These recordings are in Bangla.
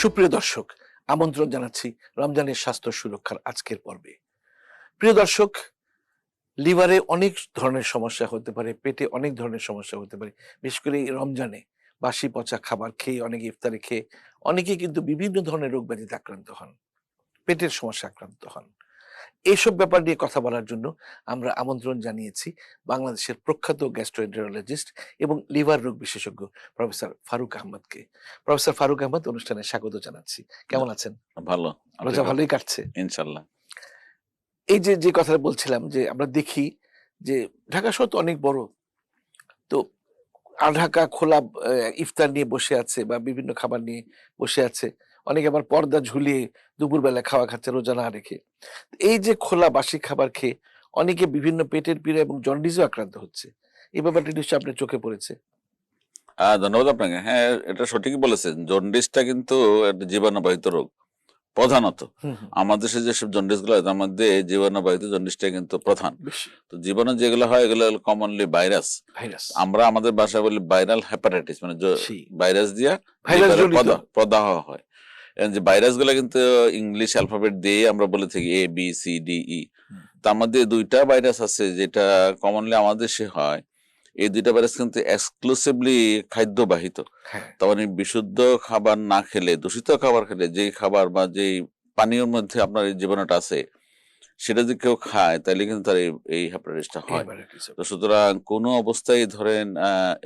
সুপ্রিয় দর্শক, আমন্ত্রণ জানাচ্ছি রমজানের স্বাস্থ্য সুরক্ষার আজকের পর্বে। প্রিয় দর্শক, লিভারে অনেক ধরনের সমস্যা হতে পারে, পেটে অনেক ধরনের সমস্যা হতে পারে, বিশেষ করে রমজানে বাসি পচা খাবার খেয়ে, অনেকে ইফতারে খেয়ে, অনেকে কিন্তু বিভিন্ন ধরনের রোগ ব্যাধিতে আক্রান্ত হন, পেটের সমস্যা আক্রান্ত হন। এইসব ব্যাপার নিয়ে কথা বলার জন্য আমরা আমন্ত্রণ জানিয়েছি বাংলাদেশের প্রখ্যাত গ্যাস্ট্রোএন্টারোলজিস্ট এবং লিভার রোগ বিশেষজ্ঞ প্রফেসর ফারুক আহমদকে। প্রফেসর ফারুক আহমদ অনুষ্ঠানে স্বাগত জানাচ্ছি। কেমন আছেন? ভালো। রোজা ভালোই কাটছে। ইনশাল্লাহ। এই যে যে কথাটা বলছিলাম যে আমরা দেখি যে ঢাকা শহর তো অনেক বড়। তো আঢাকা খোলা ইফতার নিয়ে বসে আছে বা বিভিন্ন খাবার নিয়ে বসে আছে। অনেকে আবার পর্দা ঝুলিয়ে দুপুরবেলা খাওয়া খাচ্ছে রোজা না রেখে। এই যে খোলা বাসি খাবার খেয়ে অনেকে বিভিন্ন পেটের পীড়া এবং জন্ডিসও আক্রান্ত হচ্ছে। এই ব্যাপারটা নিশ্চয়ই আপনার চোখে পড়েছে? ধন্যবাদ আপনাকে। হ্যাঁ এটা সঠিকই বলেছেন। জন্ডিসটা কিন্তু একটা জীবাণুবাহিত রোগ প্রধানত। আমাদের দেশে যেসব জন্ডিসগুলো তার মধ্যে জীবাণুবাহিত জন্ডিসটা কিন্তু প্রধান। তো জীবাণু যেগুলো হয় এগুলো কমনলি ভাইরাস ভাইরাস। আমরা আমাদের ভাষায় বলি ভাইরাল হেপাটাইটিস মানে ভাইরাস দিয়া প্রদাহ- হয়। যে ভাইরাসগুলো কিন্তু ইংলিশ অ্যালফাবেট দিয়ে আমরা বলে থাকি A B C D E. তার মধ্যে দুইটা ভাইরাস আছে যেটা কমনলি আমাদের দেশে হয়। এই দুইটা ভাইরাস কিন্তু এক্সক্লুসিভলি খাদ্যবাহিত। হ্যাঁ। তার মানে বিশুদ্ধ খাবার না খেলে দূষিত খাবার খেলে যে খাবার বা যেই পানীয়র মধ্যে আপনার এই জীবাণুটা আছে সেটা যদি কেউ খায় তাহলে কিন্তু তার এই- হেপাটাইটিসটা হয়। তো সুতরাং কোনো অবস্থায় ধরেন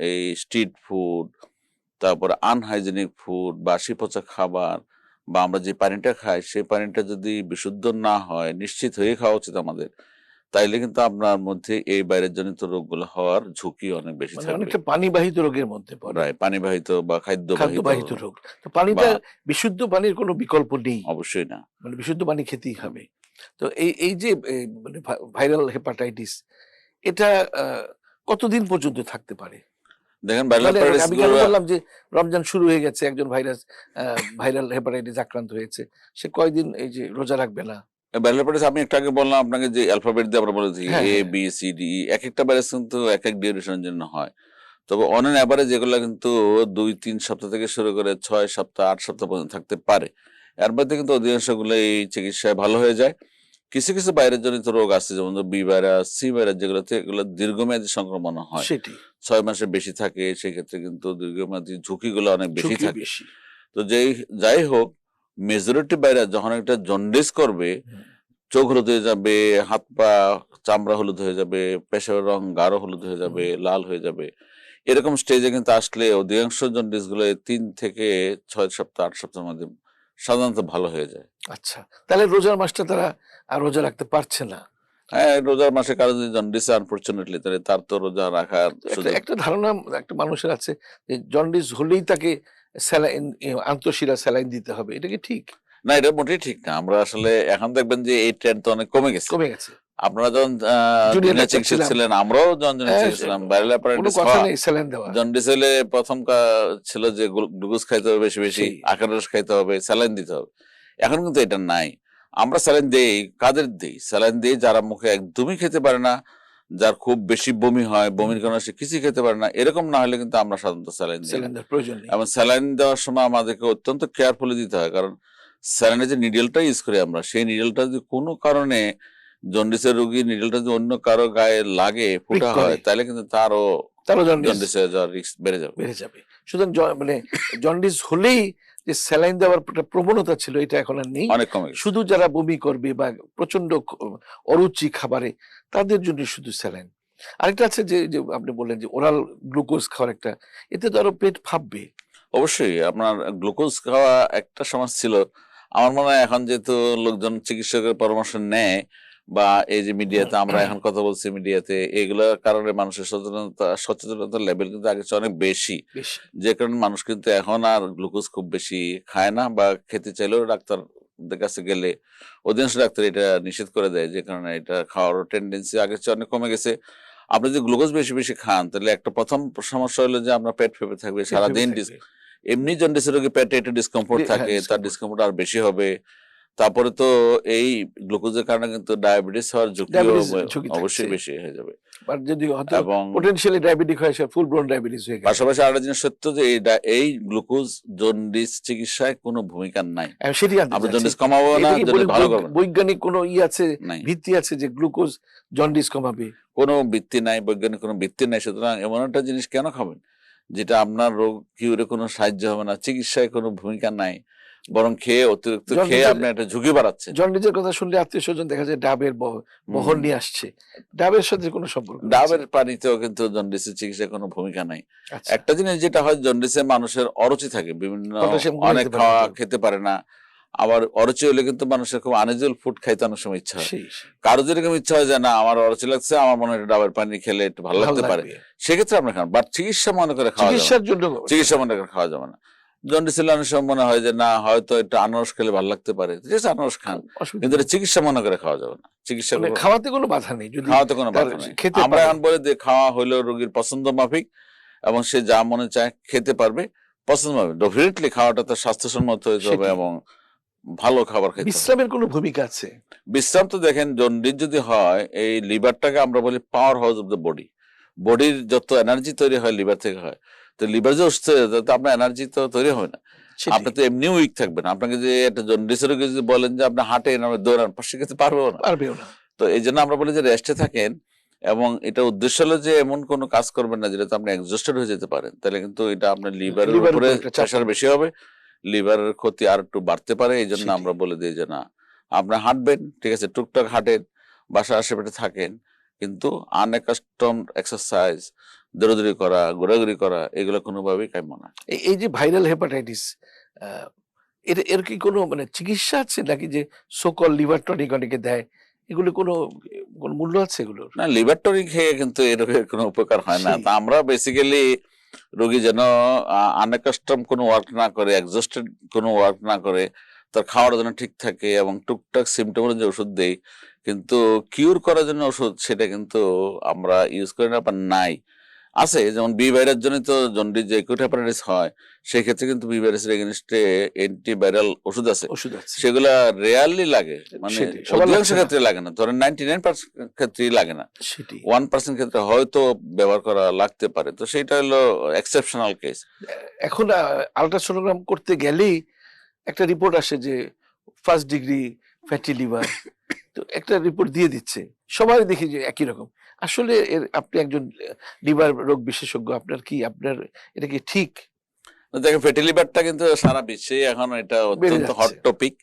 এই স্ট্রিট ফুড তারপর আনহাইজেনিক ফুড বাসি পচা খাবার বা আমরা যে পানিটা খাই সেই পানিটা যদি বিশুদ্ধ না হয় নিশ্চিত হয়ে খাওয়া উচিত আমাদের তাইলে কিন্তু আপনার মধ্যে এই বাইরের জনিত রোগগুলো হওয়ার ঝুঁকি অনেক বেশি মানে থাকবে। অনেকটা পানিবাহিত রোগের মধ্যে পড়ে। পানিবাহিত বা খাদ্যবাহিত। খাদ্যবাহিত রোগ। তো পানিটা বিশুদ্ধ পানির কোনো বিকল্প নেই। অবশ্যই না। মানে বিশুদ্ধ পানি খেতেই হবে। তো এই এই যে মানে ভাইরাল হেপাটাইটিস এটা আহ, কতদিন পর্যন্ত থাকতে পারে? দেখেন মানে আমি কেন বললাম যে রমজান শুরু হয়ে গেছে একজন ভাইরাস ভাইরাল হেপাটাইটিস আক্রান্ত হয়েছে। সে কয়দিন এই যে রোজা রাখবে না? ভাইরাল আমি একটু আগে বললাম আপনাকে যে অ্যালফাবেট দিয়ে আমরা বলেছি এ। বি সি ডি এক একটা ভাইরাস কিন্তু এক এক ডিউরেশনের জন্য হয়। তবে অন অ্যান অ্যাভারেজ যেগুলো কিন্তু দুই তিন সপ্তাহ থেকে শুরু করে ছয় সপ্তাহ আট সপ্তাহ পর্যন্ত থাকতে পারে। এর মধ্যে কিন্তু অধিকাংশগুলো এই চিকিৎসায় ভালো হয়ে যায়। কিছু কিছু বাইরের জনিত রোগ আছে যেমন বি ভাইরাস সি ভাইরাস যেগুলোতে এগুলো দীর্ঘমেয়াদী সংক্রমণ হয়। সেটি। ছয় মাসে বেশি থাকে সেক্ষেত্রে কিন্তু দীর্ঘমেয়াদী ঝুঁকিগুলো অনেক বেশি থাকে। তো যেই যাই হোক মেজরিটি ভাইরাস যখন একটা জন্ডিস করবে চোখ হলুদ হয়ে যাবে হাত পা চামড়া হলুদ হয়ে যাবে পেশাবের রং গাঢ় হলুদ হয়ে যাবে লাল হয়ে যাবে এরকম স্টেজে কিন্তু আসলে অধিকাংশ জন্ডিসগুলো তিন থেকে ছয় সপ্তাহ আট সপ্তাহের মধ্যে সাধারণত ভালো হয়ে যায়। আচ্ছা তাহলে রোজার মাসটা তারা আর রোজা রাখতে পারছে না। হ্যাঁ রোজার মাসে কারও যদি জন্ডিস আনফর্চুনেটলি তাহলে তার তো রোজা রাখার একটা ধারণা একটা মানুষের আছে যে জন্ডিস হলেই তাকে স্যালাইন আন্তঃশিরা স্যালাইন দিতে হবে। এটা কি ঠিক? না এটা মোটেই ঠিক না। আমরা আসলে এখন দেখবেন যে এই ট্রেন্ড তো অনেক কমে গেছে। কমে গেছে। আপনারা যখন জুনিয়র চিকিৎসক ছিলেন আমরাও যখন জুনিয়র হ্যাঁ, ছিলাম। সে- ভাইরাল কোনো অ্যাপারাইটিস কথা নেই স্যালাইন দেওয়া। জন্ডিস হলে প্রথম ছিল যে গ্লুকোজ খাইতে হবে বেশি বেশি খাইতে হবে স্যালাইন দিতে হবে। এখন কিন্তু এটা নাই। আমরা স্যালাইন দেই কাদের দেই? স্যালাইন দেই যারা মুখে একদমই খেতে পারে না যার খুব বেশি বমি হয় বমির কারণে সে কিছু খেতে পারে না এরকম না হলে কিন্তু আমরা সাধারণত স্যালাইন দিই। প্রয়োজন এবং স্যালাইন দেওয়ার সময় আমাদেরকে অত্যন্ত কেয়ারফুলি দিতে হয় কারণ স্যালাইনের যে নিডেলটা ইউজ করি আমরা সেই নিডেলটা যদি কোনো কারণে জন্ডিসের রোগী নিডেলটা যদি অন্য কারও গায়ে লাগে ফুটা হয় তাহলে কিন্তু তারও তারও জন্ডিস। জন্ডিস যাওয়ার রিস্ক বেড়ে যাবে। বেড়ে যাবে। সুতরাং মানে জন্ডিস হলেই যে স্যালাইন দেওয়ার প্রবণতা ছিল এটা এখন আর নেই। অনেক কমে শুধু যারা বমি করবে বা প্রচণ্ড অরুচি খাবারে তাদের জন্য শুধু স্যালাইন আরেকটা আছে যে যে আপনি বললেন যে ওরাল গ্লুকোজ খাওয়ার একটা এতে তো আরও পেট ফাঁপবে অবশ্যই আপনার গ্লুকোজ খাওয়া একটা সমাজ ছিল। আমার মনে হয় এখন যেহেতু লোকজন চিকিৎসকের পরামর্শ নেয় বা এই যে মিডিয়াতে আমরা এখন কথা বলছি মিডিয়াতে এগুলোর কারণে মানুষের সচেতনতা সচেতনতার লেভেল কিন্তু আগে চেয়ে অনেক বেশি। যে কারণে মানুষ কিন্তু এখন আর গ্লুকোজ খুব বেশি খায় না বা খেতে চাইলেও ডাক্তারদের কাছে গেলে অধিকাংশ ডাক্তার এটা নিষেধ করে দেয় যে কারণে এটা খাওয়ার টেন্ডেন্সি আগের চেয়ে অনেক কমে গেছে। আপনি যদি গ্লুকোজ বেশি বেশি খান তাহলে একটা প্রথম সমস্যা হলো যে আপনার পেট ফেপে থাকবে সারাদিন এমনি জন্ডিসের রোগী পেটে একটু ডিসকমফোর্ট হ্যাঁ, থাকে তার। ডিসকমফোর্ট আর বেশি হবে। তারপরে তো এই গ্লুকোজের কারণে কিন্তু ডায়াবেটিস হওয়ার ঝুঁকি অবশ্যই বেশি হয়ে যাবে। আর যদি এবং পোটেনশিয়ালি ডায়াবেটিক হয় সে ফুল ব্রন ডায়াবেটিস হয়ে গেছে। পাশাপাশি আরেকটা জিনিস সত্য যে এই এই গ্লুকোজ জন্ডিস চিকিৎসায় কোনো ভূমিকা নাই। সেটি আমরা জন্ডিস কমাবো না জন্ডিস ভালো বৈ- বৈজ্ঞানিক কোনো ই আছে ভিত্তি আছে যে গ্লুকোজ জন্ডিস কমাবে? কোনো ভিত্তি নাই বৈজ্ঞানিক কোনো ভিত্তি নাই। সুতরাং এমন একটা জিনিস কেন খাবেন? যেটা আপনার রোগ কিউরে কোনো সাহায্য হবে না চিকিৎসায় কোনো ভূমিকা নাই। বরং খেয়ে অতিরিক্ত খেয়ে আপনি একটা ঝুঁকি বাড়াচ্ছে জন্ডিসের কথা শুনলে আত্মীয় স্বজন দেখা যায় ডাবের বহর নিয়ে আসছে। ডাবের সাথে কোনো সম্পর্ক ডাবের পানিতেও কিন্তু জন্ডিসের চিকিৎসায় কোনো ভূমিকা নাই। আচ্ছা। একটা জিনিস যেটা হয় জন্ডিসে মানুষের অরুচি থাকে। বিভিন্ন অনেক খাওয়া খেতে পারে না। আবার অরুচি হলে কিন্তু মানুষের খুব আনইউজুয়াল ফুড খাইতে অনেক সময় ইচ্ছা হয়। কারও যেরকম ইচ্ছা হয় যে না আমার অরুচি লাগছে আমার মনে হয় ডাবের পানি খেলে একটু ভালো লাগতে পারে। সেক্ষেত্রে আপনি খান। বাট চিকিৎসা মনে করে খাওয়া চিকিৎসার জন্য চিকিৎসা মনে করে খাওয়া যাবে না। জন্ডিস হলে অনেক সময় মনে হয় যে না হয়তো আনারস খেলে ভালো লাগতে পারে। আনারস খান। কিন্তু এটা চিকিৎসা মনে করে খাওয়া যাবে না। চিকিৎসা মানে খাওয়াতে কোনো বাধা নেই। খাওয়াতে কোনো বাধা নেই। আমরা এখন বলে যে খাওয়া রোগীর পছন্দ মাফিক এবং সে যা মনে চায় খেতে পারবে পছন্দ মাফিক। ডেফিনেটলি খাওয়াটা তো স্বাস্থ্যসম্মত হইতে হবে এবং ভালো খাবার খেতে বিশ্রামের কোনো ভূমিকা আছে? বিশ্রাম তো দেখেন জন্ডিস যদি হয় এই লিভারটাকে আমরা বলি power house of the body বডির যত এনার্জি তৈরি হয় লিভার থেকে হয়। তো লিভার যে যায়, তো আপনার এনার্জি তো তৈরি হয় না। আপনি তো এমনি উইক থাকবেন আপনাকে যে একটা জন্ডিসের যদি বলেন যে আপনি হাঁটেন আপনি দৌড়ান খেতে পারবেও না। পারবেও না। তো এই জন্য আমরা বলি যে রেস্টে থাকেন এবং এটা উদ্দেশ্য হলো যে এমন কোনো কাজ করবেন না যেটাতে আপনি এক্সস্টেড হয়ে যেতে পারেন। তাহলে কিন্তু এটা আপনার লিভারের উপরে প্রেশার বেশি হবে। লিভারের ক্ষতি আর একটু বাড়তে পারে এই জন্য আমরা বলে দিই যে না আপনি হাঁটবেন ঠিক আছে টুকটাক হাঁটেন বাসার আশেপাশে থাকেন কিন্তু আনএকাস্টম এক্সারসাইজ দৌড়াদৌড়ি করা ঘোরাঘুরি করা এগুলো কোনোভাবেই কাম্য না। এই- যে ভাইরাল হেপাটাইটিস এর এর কি কোনো মানে চিকিৎসা আছে নাকি যে সকল লিভার টনিক অনেকে দেয়? এগুলো কোনো কোনো মূল্য আছে এগুলোর? না লিভার টনিক খেয়ে কিন্তু এরকম কোনো উপকার হয় না। তা আমরা বেসিক্যালি রোগী যেন আনকাস্টম কোনো ওয়ার্ক না করে এক্সস্টেড কোনো ওয়ার্ক না করে তার খাওয়ার জন্য ঠিক থাকে এবং টুকটাক সিমটমের যে ওষুধ দেই কিন্তু কিউর করার জন্য ওষুধ সেটা কিন্তু আমরা ইউজ করি না বা নাই। আছে যেমন বি ভাইরাস জনিত জন্ডিস যে একুট হেপাটাইটিস হয় সেই ক্ষেত্রে কিন্তু বি ভাইরাসের এগেনস্টে অ্যান্টিভাইরাল ওষুধ আছে। ওষুধ আছে। সেগুলা রেয়ারলি লাগে মানে অধিকাংশ ক্ষেত্রে লাগে না। ধরেন নাইনটি নাইন পার্সেন্ট ক্ষেত্রেই লাগে না। সেটি ওয়ান পার্সেন্ট ক্ষেত্রে হয়তো ব্যবহার করা লাগতে পারে। তো সেটা হলো এক্সেপশনাল কেস এখন আলট্রাসোনোগ্রাম করতে গেলেই একটা রিপোর্ট আসে যে ফার্স্ট ডিগ্রি ফ্যাটি লিভার তো একটা রিপোর্ট দিয়ে দিচ্ছে। সবাই দেখি যে একই রকম। আসলে এর আপনি একজন লিভার রোগ বিশেষজ্ঞ আপনার কি আপনার এটা কি ঠিক? দেখেন ফ্যাটি লিভারটা কিন্তু সারা বিশ্বে এখন এটা অত্যন্ত হট টপিক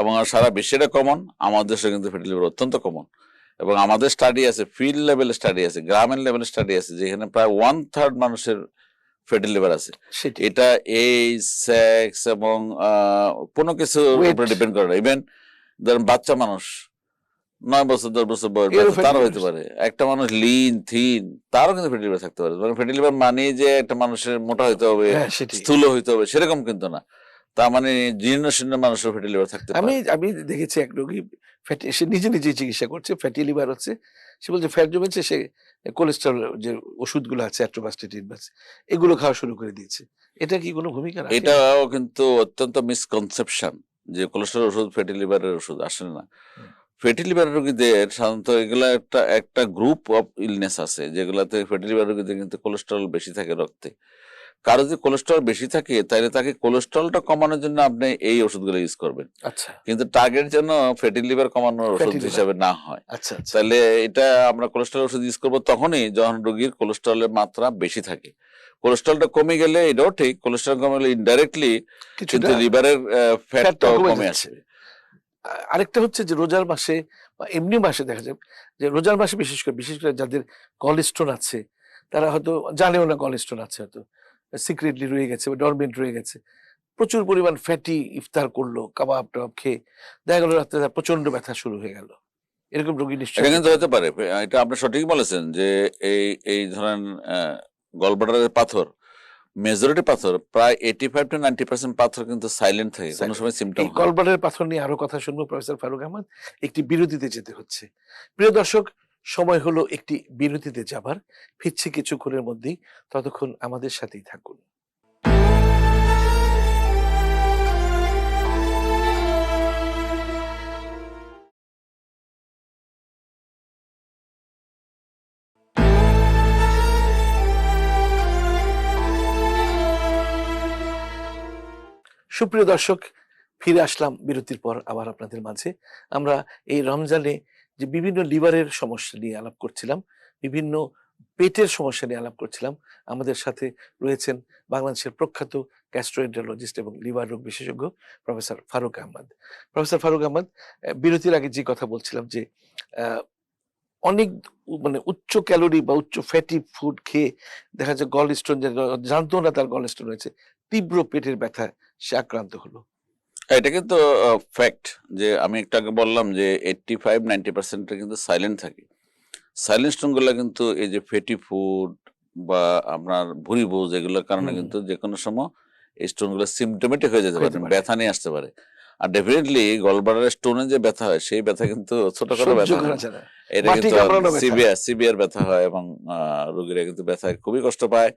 এবং সারা বিশ্বে এটা কমন আমাদের দেশে কিন্তু ফ্যাটি লিভার অত্যন্ত কমন এবং আমাদের স্টাডি আছে ফিল্ড লেভেল স্টাডি আছে গ্রামের লেভেল স্টাডি আছে যেখানে প্রায় ওয়ান থার্ড মানুষের ফ্যাটি লিভার আছে। এটা এই সেক্স এবং কোনো কিছু ডিপেন্ড করে না। ইভেন ধরেন বাচ্চা মানুষ নয় বছর দশ বছর বয়স তারও হইতে পারে। একটা মানুষ লিন থিন তারও কিন্তু ফ্যাটি লিভার থাকতে পারে। মানে ফ্যাটি লিভার মানে যে একটা মানুষের মোটা হইতে হবে হ্যাঁ স্থূল হইতে হবে সেরকম কিন্তু না। তার মানে জীর্ণ শীর্ণ মানুষের ফ্যাটি লিভার থাকতে আমি পারে। আমি দেখেছি এক রোগী ফ্যাটি সে নিজে নিজে চিকিৎসা করছে ফ্যাটি লিভার হচ্ছে। সে বলছে ফ্যাট জমেছে সে কোলেস্ট্রল যে ওষুধগুলো আছে অ্যাট্রোবাস্টেটিন বাস এগুলো খাওয়া শুরু করে দিয়েছে। এটা কি কোনো ভূমিকা এটাও কিন্তু অত্যন্ত মিসকনসেপশন যে কোলেস্ট্রল ওষুধ ফ্যাটি লিভারের ওষুধ আসে না। ফ্যাটি লিভার রোগীদের সাধারণত এগুলা একটা একটা গ্রুপ অফ ইলনেস আছে যেগুলাতে ফ্যাটি লিভার রোগীদের কিন্তু কোলেস্ট্রল বেশি থাকে রক্তে। কারও যদি কোলেস্ট্রল বেশি থাকে তাহলে তাকে কোলেস্ট্রলটা কমানোর জন্য আপনি এই ওষুধগুলো ইউজ করবেন। আচ্ছা। কিন্তু টার্গেট যেন ফ্যাটি লিভার কমানোর ওষুধ হিসাবে না হয়। আচ্ছা আচ্ছা। তাহলে এটা আমরা কোলেস্ট্রল ওষুধ ইউজ করব তখনই যখন রোগীর কোলেস্ট্রলের মাত্রা বেশি থাকে। কোলেস্ট্রলটা কমে গেলে এটাও ঠিক কোলেস্ট্রল কমে গেলে ইনডাইরেক্টলি কিন্তু লিভারের ফ্যাটটা ফ্যাটটাও কমে কমে যাচ্ছে। আসবে। আ- আরেকটা হচ্ছে যে রোজার মাসে বা এমনি মাসে দেখা যায় যে রোজার মাসে বিশেষ করে বিশেষ করে যাদের কলেস্ট্রল আছে, তারা হয়তো জানেও না কলেস্ট্রল আছে হয়তো। সিক্রেটলি রয়ে গেছে বা ডরমেন্ট রয়ে গেছে। প্রচুর পরিমাণ ফ্যাটি ইফতার করল, কাবাব টাবাব খেয়ে, দেখা গেল রাত্রে তার প্রচণ্ড ব্যথা শুরু হয়ে গেল। এরকম রোগী কিন্তু হতে পারে। এটা আপনি সঠিক বলেছেন যে এই এই ধরেন গলব্লাডারের পাথর মেজরিটি পাথর প্রায় eighty five to ninety percent পাথর কিন্তু সাইলেন্ট থাকে কোনো সময় সিমটম কলবারের পাথর নিয়ে আরও কথা শুনব প্রফেসর ফারুক আহমদ। একটি বিরতিতে যেতে হচ্ছে। প্রিয় দর্শক সময় হলো একটি বিরতিতে যাবার। ফিরছি কিছুক্ষণের মধ্যেই। ততক্ষণ আমাদের সাথেই থাকুন। সুপ্রিয় দর্শক, ফিরে আসলাম বিরতির পর আবার আপনাদের মাঝে। আমরা এই রমজানে যে বিভিন্ন লিভারের সমস্যা নিয়ে আলাপ করছিলাম, বিভিন্ন পেটের সমস্যা নিয়ে আলাপ করছিলাম, আমাদের সাথে রয়েছেন বাংলাদেশের প্রখ্যাত গ্যাস্ট্রোএন্টারোলজিস্ট এবং লিভার রোগ বিশেষজ্ঞ প্রফেসর ফারুক আহমদ। প্রফেসর ফারুক আহমদ বিরতির আগে যে কথা বলছিলাম যে অনেক মানে উচ্চ ক্যালোরি বা উচ্চ ফ্যাটি ফুড খেয়ে দেখা যায় গল স্টোন জানতো না তার গল স্টোন রয়েছে, তীব্র পেটের ব্যথা সে আক্রান্ত হলো এটা কিন্তু ফ্যাক্ট যে আমি একটু আগে বললাম যে এইটটি ফাইভ নাইনটি পার্সেন্ট কিন্তু সাইলেন্ট থাকে সাইলেন্ট স্টোনগুলো কিন্তু এই যে ফেটি ফুড বা আপনার ভুঁড়ি বোঝ এগুলোর কারণে কিন্তু যে কোনো সময় এই স্টোনগুলো সিমটোমেটিক হয়ে যেতে পারে। ব্যথা নিয়ে আসতে পারে আর ডেফিনেটলি গলবাডারের স্টোনে যে ব্যথা হয় সেই ব্যথা কিন্তু ছোটখাটো ব্যথা। এটা কিন্তু। সিভিয়ার সিভিয়ার ব্যথা হয় এবং রোগীরা কিন্তু ব্যথায় খুবই কষ্ট পায়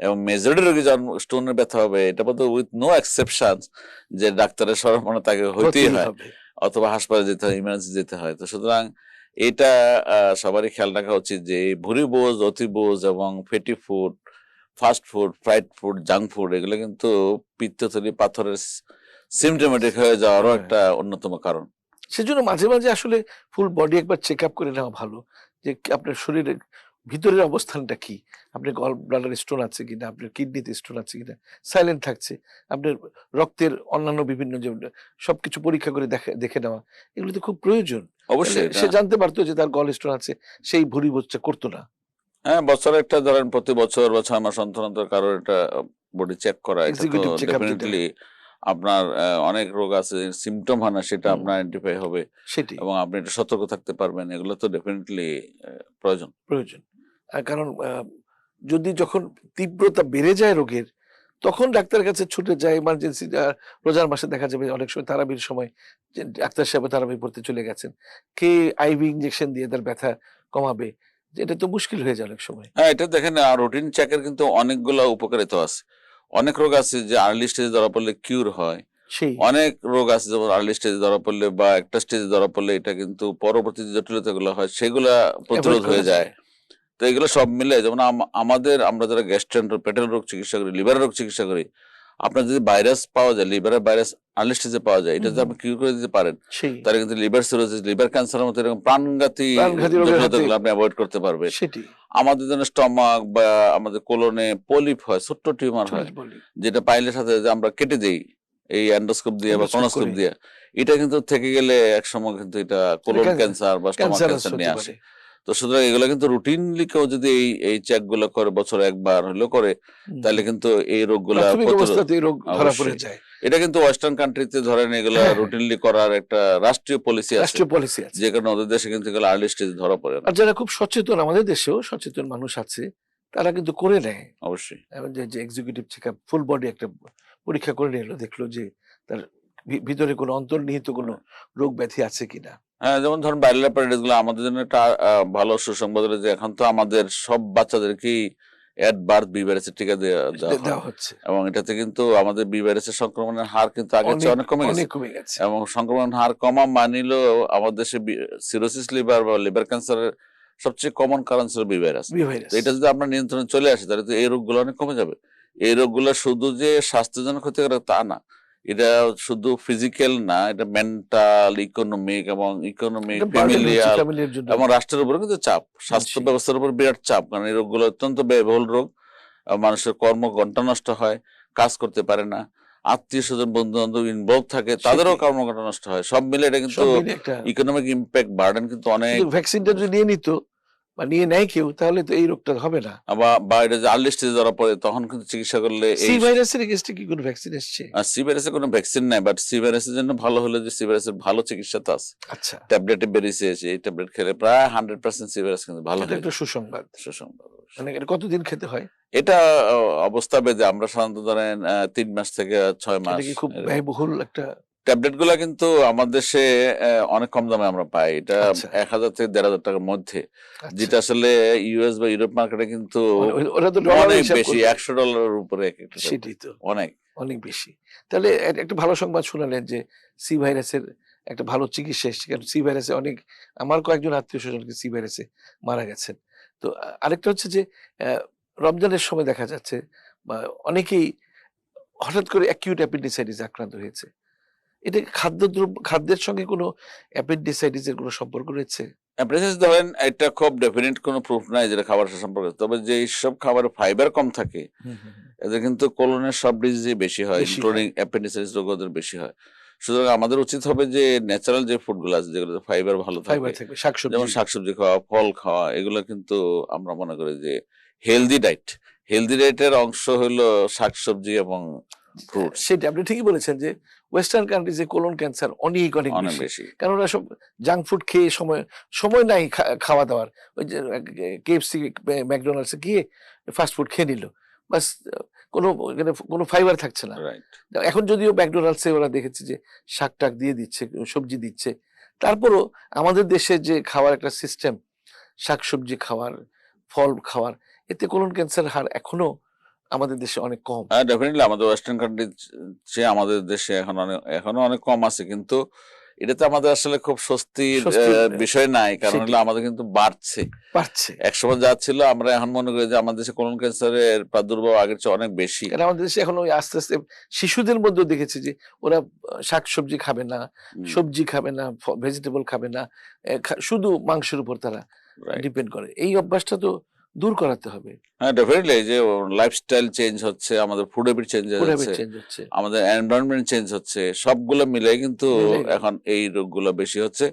এবং মেজরিটি রোগী যখন স্টোনের ব্যথা হবে এটা বলতে উইথ নো এক্সেপশন যে ডাক্তারের শরণাপন্ন তাকে হইতেই হয় অথবা হাসপাতালে যেতে হয় ইমার্জেন্সি যেতে হয়। তো সুতরাং এটা সবারই খেয়াল রাখা উচিত যে ভুঁড়ি বোঝ অতি বোঝ এবং fatty food fast food fried food junk food এগুলো কিন্তু পিত্তথলি পাথরের সিমটোমেটিক হয়ে যাওয়ারও হ্যাঁ। একটা অন্যতম কারণ। সেজন্য মাঝে মাঝে আসলে ফুল বডি একবার চেক আপ করে নেওয়া ভালো। যে আপনার শরীরের ভিতরের অবস্থানটা কি? আপনার গল ব্লাডার স্টোন আছে কিনা? আপনার কিডনিতে স্টোন আছে কিনা? সাইলেন্ট থাকছে। আপনার রক্তের অন্যান্য বিভিন্ন যে সবকিছু পরীক্ষা করে দেখে দেখে নেওয়া এগুলো তো খুব প্রয়োজন। অবশ্যই সে জানতে পারতো যে তার গল স্টোন আছে সেই ভুড়ি বোঝটা করতো না। হ্যাঁ বছরে একটা ধরেন প্রতি বছর বা ছয় মাস অন্তর অন্তর কারোর এটা বডি চেক করা। ডেফিনেটলি আপনার অনেক রোগ আছে সিমটম হয় না সেটা আপনার আইডেন্টিফাই হবে। সেটি এবং আপনি এটা সতর্ক থাকতে পারবেন এগুলো তো ডেফিনেটলি প্রয়োজন। প্রয়োজন। কারণ যদি যখন তীব্রতা বেড়ে যায় রোগের তখন ডাক্তারের কাছে ছুটে যায় এমার্জেন্সি রোজার মাসে দেখা যাবে অনেক সময় তারাবির সময় ডাক্তার সাহেব তারাবি পড়তে চলে গেছেন কে আইভি ইঞ্জেকশন দিয়ে তার ব্যথা কমাবে? এটা তো মুশকিল হয়ে যায় অনেক সময়। হ্যাঁ এটা দেখেন রুটিন চেকের কিন্তু অনেকগুলো উপকারিতা আছে। অনেক রোগ আছে যে আর্লি স্টেজে ধরা পড়লে কিউর হয়। অনেক রোগ আছে যেমন আর্লি স্টেজে ধরা পড়লে বা একটা স্টেজে ধরা পড়লে এটা কিন্তু পরবর্তী যে জটিলতাগুলো হয় সেগুলা প্রতিরোধ হয়ে যায়। তো এগুলো সব মিলে যেমন আমাদের আমরা যারা গ্যাস্ট্রেন্ট পেটের রোগ চিকিৎসা করি লিভারের রোগ চিকিৎসা করি আপনার যদি ভাইরাস পাওয়া যায় লিভারের ভাইরাস আর্লি স্টেজে পাওয়া যায় এটা যদি আপনি কিউর করে দিতে পারেন তাহলে কিন্তু লিভার সিরোসিস লিভার ক্যান্সারের মতো এরকম প্রাণঘাতী জটিলতাগুলো আপনি অ্যাভয়েড করতে পারবেন। আমাদের জন্য স্টমাক বা আমাদের কোলনে পলিপ হয় ছোট্ট টিউমার হয় যেটা পাইলের সাথে আমরা কেটে দেই এই অ্যান্ডোস্কোপ দিয়ে বা করে। দিয়ে। এটা কিন্তু থেকে গেলে এক সময় কিন্তু এটা কোলন ক্যান্সার বা স্টমাক ক্যান্সার নিয়ে আসে। তো সুতরাং এগুলো কিন্তু রুটিনলি কেউ যদি এই এই চেকগুলো করে বছর একবার হলেও করে তাহলে কিন্তু এই রোগগুলা রোগ যায়। এটা কিন্তু ওয়েস্টার্ন কান্ট্রিতে ধরেন এগুলো হ্যাঁ। রুটিনলি করার একটা রাষ্ট্রীয় পলিসি আছে। রাষ্ট্রীয় পলিসি আছে। যে কারণে ওদের দেশে কিন্তু এগুলো আর্লি স্টেজে ধরা পড়ে আর যারা খুব সচেতন আমাদের দেশেও সচেতন মানুষ আছে তারা কিন্তু করে নেয়। অবশ্যই। যে executive check up full body একটা পরীক্ষা করে নিলো দেখল যে তার ভিতরে কোনো অন্তর্নিহিত কোনো রোগ ব্যাধি আছে কিনা। হ্যাঁ যেমন ধরুন বাইরের প্যারাডাইসগুলো আমাদের জন্য একটা ভালো সুসংবাদ যে এখন তো আমাদের সব বাচ্চাদেরকেই বার্থ বিভাইরাসের টিকা দেওয়া হয়। হচ্ছে। এবং এটাতে কিন্তু আমাদের বিভাইরাসের সংক্রমণের হার কিন্তু আগের চেয়ে অনেক কমে গেছে। এবং সংক্রমণ হার কমা মানিলেও আমাদের দেশে সিরোসিস লিভার বা লিভার ক্যান্সারের সবচেয়ে কমন কারণ ছিল বি ভাইরাস বি ভাইরাস এটা যদি আপনার নিয়ন্ত্রণে চলে আসে তাহলে তো এই রোগগুলো অনেক কমে যাবে। এই রোগগুলো শুধু যে স্বাস্থ্যজনক ক্ষতিকারক তা না এটা শুধু ফিজিক্যাল না এটা মেন্টাল ইকোনমিক এবং ইকোনমিক ফ্যামিলিয়াল এবং রাষ্ট্রের উপরে কিন্তু চাপ স্বাস্থ্য ব্যবস্থার উপর বিরাট চাপ কারণ এই রোগগুলো অত্যন্ত ব্যয়বহুল রোগ মানুষের কর্ম ঘণ্টা নষ্ট হয় কাজ করতে পারে না আত্মীয় স্বজন বন্ধু বান্ধব ইনভলভ থাকে তাদেরও সেটাই। কর্মঘণ্টা নষ্ট হয়। সব মিলে এটা কিন্তু ইকোনমিক ইম্প্যাক্ট বার্ডেন কিন্তু অনেক ভ্যাকসিনটা যদি নিয়ে নিত বা নিয়ে নেয় কেউ তাহলে তো এই রোগটা হবে না। বা এটা যে আর্লি স্টেজে ধরা পড়ে তখন কিন্তু চিকিৎসা করলে সি ভাইরাসের এগেইনস্টে কি কোনো ভ্যাকসিন এসছে? সি ভাইরাসের কোনো ভ্যাকসিন নাই বাট সি ভাইরাসের জন্য ভালো হলো যে সি ভাইরাসের ভালো চিকিৎসা তো আছে। আচ্ছা। ট্যাবলেটে বেরিয়েছে এই ট্যাবলেট খেলে প্রায় হান্ড্রেড পার্সেন্ট সি ভাইরাস কিন্তু ভালো একটা। সুসংবাদ। সুসংবাদ মানে এটা কতদিন খেতে হয়? এটা অবস্থা বেঁধে আমরা সাধারণত ধরেন তিন মাস থেকে ছয় মাস খুব ব্যয়বহুল একটা ট্যাবলেটগুলা কিন্তু আমার দেশে অনেক কম দামে আমরা পাই। এটা আচ্ছা। এক হাজার থেকে দেড় হাজার টাকার মধ্যে। আচ্ছা। যেটা আসলে ইউএস বা ইউরোপ মার্কেটে কিন্তু ডলারে অনেক বেশি একশো ডলারের উপরে। সেটাই তো। অনেক। অনেক বেশি। তাহলে একটা ভালো সংবাদ শোনালেন যে সি ভাইরাসের একটা ভালো চিকিৎসা এসছে। কারণ সি ভাইরাসে অনেক আমার কয়েকজন আত্মীয় স্বজনকে সি ভাইরাসে মারা গেছেন। তো আরেকটা হচ্ছে যে রমজানের সময় দেখা যাচ্ছে অনেকেই হঠাৎ করে অ্যাকিউট অ্যাপেন্ডিসাইটিস আক্রান্ত হয়েছে। এটা খাদ্যদ্রব্য খাদ্যের সঙ্গে কোনো অ্যাপেন্ডিসাইটিসের কোনো সম্পর্ক রয়েছে? অ্যাপ্রেসিস ধরেন এটা খুব ডেফিনেট কোনো প্রুফ নাই যেটা খাবার সম্পর্কে তবে যে সব খাবারে ফাইবার কম থাকে এদের কিন্তু কোলনের সব ডিজিজই বেশি হয় ইনক্লুডিং অ্যাপেন্ডিসাইটিস রোগ ওদের বেশি হয়। সুতরাং আমাদের উচিত হবে যে ন্যাচারাল যে ফুডগুলো আছে যেগুলো ফাইবার ভালো থাকে শাকসবজি। যেমন শাকসবজি খাওয়া ফল খাওয়া এগুলো কিন্তু আমরা মনে করি যে হেলদি ডাইট হেলদি ডাইটের অংশ হলো শাকসবজি এবং ফ্রুট সেটা আপনি ঠিকই বলেছেন যে ওয়েস্টার্ন কান্ট্রিজে কোলন ক্যান্সার অনেক অনেক বেশি। কারণ ওরা সব জাঙ্ক ফুড খেয়ে সময় সময় নাই খাওয়া দাওয়ার। ওই যে কেএফসি ম্যাকডোনাল্ডসে গিয়ে ফাস্ট ফুড খেয়ে নিল। বাস কোনো এখানে কোনো ফাইবার থাকছে না। এখন যদিও ম্যাকডোনাল্ডসে ওরা দেখেছে যে শাক টাক দিয়ে দিচ্ছে সবজি দিচ্ছে তারপরও আমাদের দেশে যে খাওয়ার একটা সিস্টেম শাক সবজি খাওয়ার ফল খাওয়ার এতে কোলন ক্যান্সার হার এখনও আমাদের দেশে অনেক কম। হ্যাঁ ডেফিনেটলি আমাদের ওয়েস্টার্ন কান্ট্রি চেয়ে আমাদের দেশে এখন অনেক এখনও অনেক কম আছে কিন্তু এটাতে আমাদের আসলে খুব স্বস্তির বিষয় নাই কারণ হলো আমাদের কিন্তু বাড়ছে। পারছে একসময় যা ছিল আমরা এখন মনে করি যে আমাদের দেশে কোলন ক্যান্সারের প্রাদুর্ভাব আগের চেয়ে অনেক বেশি। কারণ আমাদের দেশে এখন ওই আস্তে আস্তে শিশুদের মধ্যেও দেখেছি যে ওরা শাক সবজি খাবে না সবজি খাবে না ভেজিটেবল খাবে না শুধু মাংসের উপর তারা ডিপেন্ড করে। এই অভ্যাসটা তো দূর করাতে হবে। হ্যাঁ ডেফিনেটলি যে লাইফস্টাইল চেঞ্জ হচ্ছে আমাদের ফুড হ্যাবিট চেঞ্জ হচ্ছে আমাদের এনভায়রনমেন্ট চেঞ্জ হচ্ছে সবগুলো মিলে কিন্তু এখন এই রোগগুলো বেশি হচ্ছে।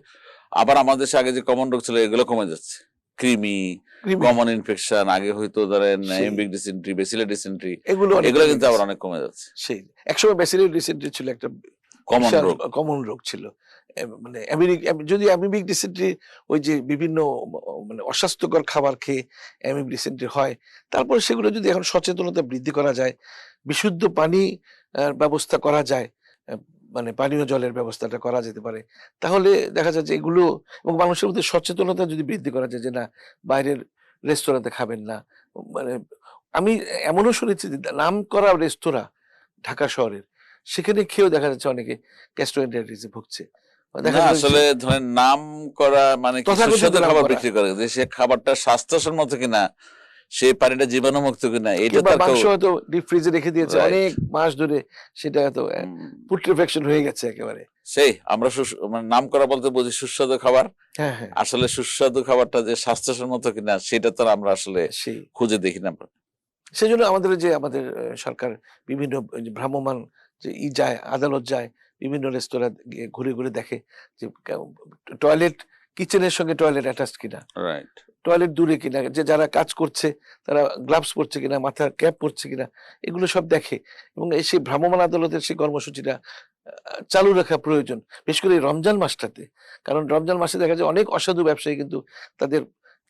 আবার আমাদের আগে যে কমন রোগ ছিল এগুলো কমে যাচ্ছে। কৃমি কৃমি, কমন ইনফেকশন আগে হয়তো ধরেন। এমবিক ডিসেন্ট্রি বেসিলার ডিসেন্ট্রি এগুলো এগুলো কিন্তু আবার অনেক কমে যাচ্ছে। সেই। একসময় ব্যাসিলিক ডিসেন্ট্রি ছিল একটা কমন রোগ। কমন রোগ ছিল। মানে যদি অ্যামিবিক ডিসেন্ট্রি ওই যে বিভিন্ন মানে অস্বাস্থ্যকর খাবার খেয়ে অ্যামিবিক ডিসেন্ট্রি হয় তারপরে সেগুলো যদি এখন সচেতনতা বৃদ্ধি করা যায় বিশুদ্ধ পানি ব্যবস্থা করা যায় মানে পানীয় জলের ব্যবস্থাটা করা যেতে পারে তাহলে দেখা যায় যে এগুলো এবং মানুষের মধ্যে সচেতনতা যদি বৃদ্ধি করা যায় যে না বাইরের রেস্তোরাঁতে খাবেন না মানে আমি এমনও শুনেছি যে নাম করা রেস্তোরাঁ ঢাকা শহরের সেখানে খেয়েও দেখা যাচ্ছে অনেকে গ্যাস্ট্রোএন্টারাইটিসে ভুগছে। আসলে ধরেন নাম করা মানে সুস্বাদু খাবার বিক্রি করে যে সে খাবারটা স্বাস্থ্যসম্মত কিনা সেই পানিটা জীবাণুমুক্ত কিনা এটা তার মাংস হয়তো ডিপ ফ্রিজে রেখে দিয়েছে অনেক মাস ধরে সেটা পুট্রিফেকশন হয়ে গেছে একেবারে। সেই আমরা মানে নাম করা বলতে বুঝি সুস্বাদু খাবার। হ্যাঁ হ্যাঁ। আসলে সুস্বাদু খাবারটা যে স্বাস্থ্যসম্মত কিনা সেটা তো আমরা আসলে সেই। খুঁজে দেখি না সেই জন্য আমাদের যে আমাদের সরকার বিভিন্ন ভ্রাম্যমান যে ই যায় আদালত যায় বিভিন্ন রেস্তোরাঁ গিয়ে ঘুরে ঘুরে দেখে যে টয়লেট কিচেনের সঙ্গে টয়লেট অ্যাটাচ কিনা। রাইট টয়লেট দূরে কিনা যে যারা কাজ করছে তারা গ্লাভস পরছে কিনা মাথার ক্যাপ পরছে কিনা এগুলো সব দেখে। এবং এই সেই ভ্রাম্যমাণ আদালতের সেই কর্মসূচিটা চালু রাখা প্রয়োজন বিশেষ করে রমজান মাসটাতে। কারণ রমজান মাসে দেখা যায় অনেক অসাধু ব্যবসায়ী কিন্তু তাদের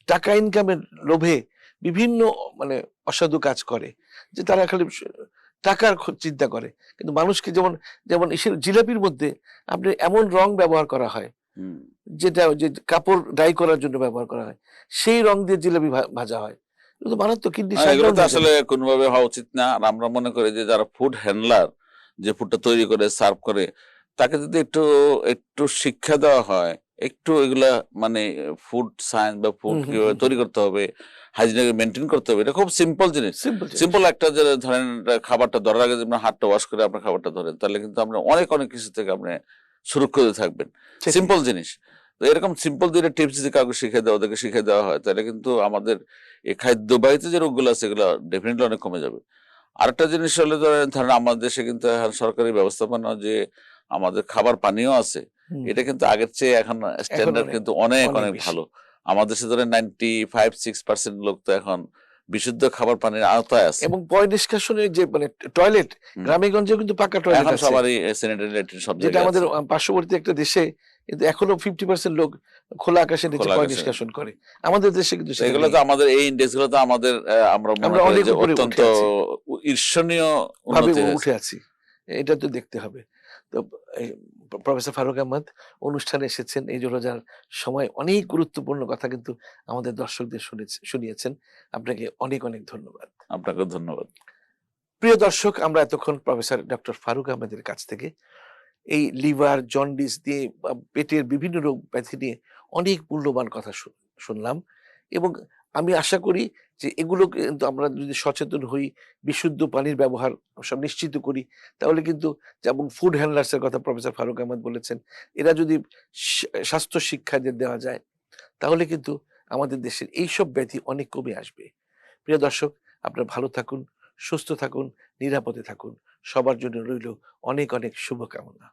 টাকা ইনকামের লোভে বিভিন্ন মানে অসাধু কাজ করে। যে তারা খালি টাকার চিন্তা করে। কিন্তু মানুষকে যেমন যেমন জিলাপির মধ্যে আপনি এমন রং ব্যবহার করা হয় যেটা যে কাপড় ডাই করার জন্য ব্যবহার করা হয় সেই রং দিয়ে জিলাপি ভাজা হয়। এগুলো তো মারাত্মক কিডনি আর আসলে কোনোভাবে হওয়া উচিত না। আর আমরা মনে করি যে যারা ফুড হ্যান্ডলার যে ফুডটা তৈরি করে সার্ভ করে তাকে যদি একটু একটু শিক্ষা দেওয়া হয় একটু এগুলা মানে ফুড সায়েন্স বা ফুড কীভাবে তৈরি করতে হবে হাইজিনিক মেনটেন করতে হবে এটা খুব সিম্পল জিনিস। সিম্পল একটা যে ধরেন খাবারটা ধরার আগে আপনার হাতটা ওয়াশ করে আপনার খাবারটা ধরেন তাহলে কিন্তু আপনি অনেক অনেক কিছু থেকে আপনি সুরক্ষিত থাকবেন। সিম্পল জিনিস। তো এরকম সিম্পল দুইটা টিপস যদি কাউকে শিখে দেওয়া ওদেরকে শিখে দেওয়া হয় তাহলে কিন্তু আমাদের এই খাদ্যবাহিত যে রোগগুলো আছে এগুলো ডেফিনেটলি অনেক কমে যাবে। আরেকটা জিনিস হলে ধরেন ধরেন আমাদের দেশে কিন্তু সরকারি ব্যবস্থাপনা যে আমাদের খাবার পানীয় আছে এটা কিন্তু আগের চেয়ে এখন স্ট্যান্ডার্ড কিন্তু অনেক অনেক ভালো। আমাদের দেশে ধরেন নাইনটি ফাইভ সিক্স পার্সেন্ট লোক তো এখন বিশুদ্ধ খাবার পানির আওতায় আছে। এবং পয় নিষ্কাশনের যে মানে টয়লেট হুম। গ্রামে গঞ্জে কিন্তু পাকা টয়লেট আছে। সবারই স্যানিটারি ল্যাট্রিন সব যেটা আমাদের পার্শ্ববর্তী একটা দেশে কিন্তু এখনও ফিফটি পার্সেন্ট লোক খোলা আকাশের নিচে পয় নিষ্কাশন করে। আমাদের দেশে কিন্তু সেটা এগুলো তো আমাদের এই ইন্ডেক্সগুলো তো আমাদের আমরা মনে আমরা করি অনেক যে অত্যন্ত ঈর্ষণীয় ভাবে। উঠে আছি। এটা তো দেখতে হবে। তো প্রফেসর ফারুক আহমদ অনুষ্ঠানে এসেছেন। এই যে রোজার সময় অনেক গুরুত্বপূর্ণ কথা কিন্তু আমাদের দর্শকদের শুনিয়েছেন। আপনাকে অনেক অনেক ধন্যবাদ। আপনাকে ধন্যবাদ। প্রিয় দর্শক আমরা এতক্ষণ প্রফেসর ডক্টর ফারুক আহমেদের কাছ থেকে এই লিভার জন্ডিস দিয়ে বা পেটের বিভিন্ন রোগ ব্যাধি নিয়ে অনেক মূল্যবান কথা শুনলাম এবং আমি আশা করি যে এগুলো কিন্তু আমরা যদি সচেতন হই, বিশুদ্ধ পানির ব্যবহার সব নিশ্চিত করি, তাহলে কিন্তু যেমন ফুড হ্যান্ডলার্সের কথা প্রফেসর ফারুক আহমদ বলেছেন, এরা যদি স্বাস্থ্য শিক্ষা যে দেওয়া যায়, তাহলে কিন্তু আমাদের দেশের এইসব ব্যাধি অনেক কমে আসবে। প্রিয় দর্শক, আপনারা ভালো থাকুন, সুস্থ থাকুন, নিরাপদে থাকুন। সবার জন্য রইল অনেক অনেক শুভকামনা।